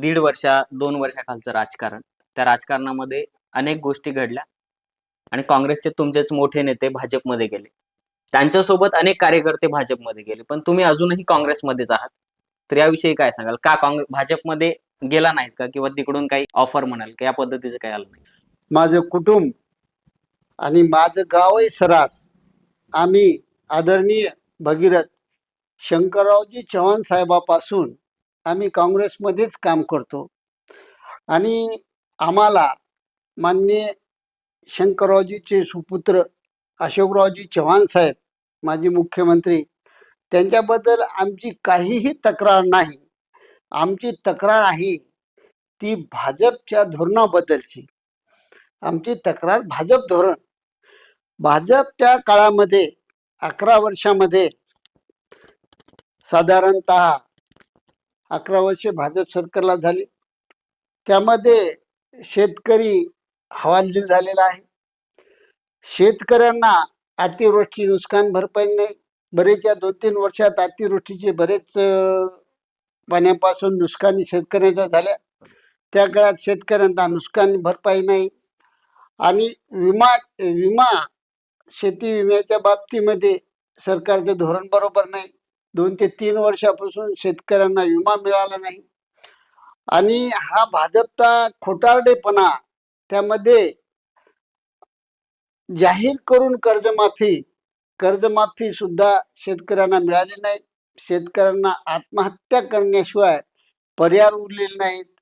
दीड वर्षा दोन वर्षाखालचं राजकारण. त्या राजकारणामध्ये अनेक गोष्टी घडल्या आणि काँग्रेसचे तुमचेच मोठे नेते भाजपमध्ये गेले. त्यांच्यासोबत अनेक कार्यकर्ते भाजपमध्ये गेले पण तुम्ही अजूनही काँग्रेसमध्येच आहात. तर याविषयी काय सांगाल? का काँग्रेस भाजपमध्ये गेला नाहीत का? किंवा तिकडून काही ऑफर म्हणाल का? या पद्धतीचं काही आलं नाही? माझं कुटुंब आणि माझं गावही सरास आम्ही आदरणीय भगीरथ शंकररावजी चव्हाण साहेबापासून आम्ही काँग्रेसमध्येच काम करतो. आणि आम्हाला माननीय शंकररावजीचे सुपुत्र अशोकरावजी चव्हाण साहेब माजी मुख्यमंत्री त्यांच्याबद्दल आमची काहीही तक्रार नाही. आमची तक्रार आहे ती भाजपच्या धोरणाबद्दलची. आमची तक्रार भाजप धोरण. भाजपच्या काळामध्ये अकरा वर्षामध्ये साधारणत अकरा वर्षे भाजप सरकारला झाली. त्यामध्ये शेतकरी हवालदिल झालेला आहे. शेतकऱ्यांना अतिवृष्टी नुकसान भरपाई नाही. बरेच या दोन तीन वर्षात अतिवृष्टीचे बरेच पाण्यापासून नुकसानी शेतकऱ्यांच्या झाल्या. त्या काळात शेतकऱ्यांना नुकसान भरपाई नाही. आणि विमा विमा शेती विम्याच्या बाबतीमध्ये सरकारचं धोरण बरोबर नाही. दोन ते तीन वर्षापासून शेतकऱ्यांना विमा मिळाला नाही. आणि हा भाजपचा खोटारडेपणा त्यामध्ये जाहीर करून कर्जमाफी कर्जमाफी सुद्धा शेतकऱ्यांना मिळाली नाही. शेतकऱ्यांना आत्महत्या करण्याशिवाय पर्याय उरलेले नाहीत.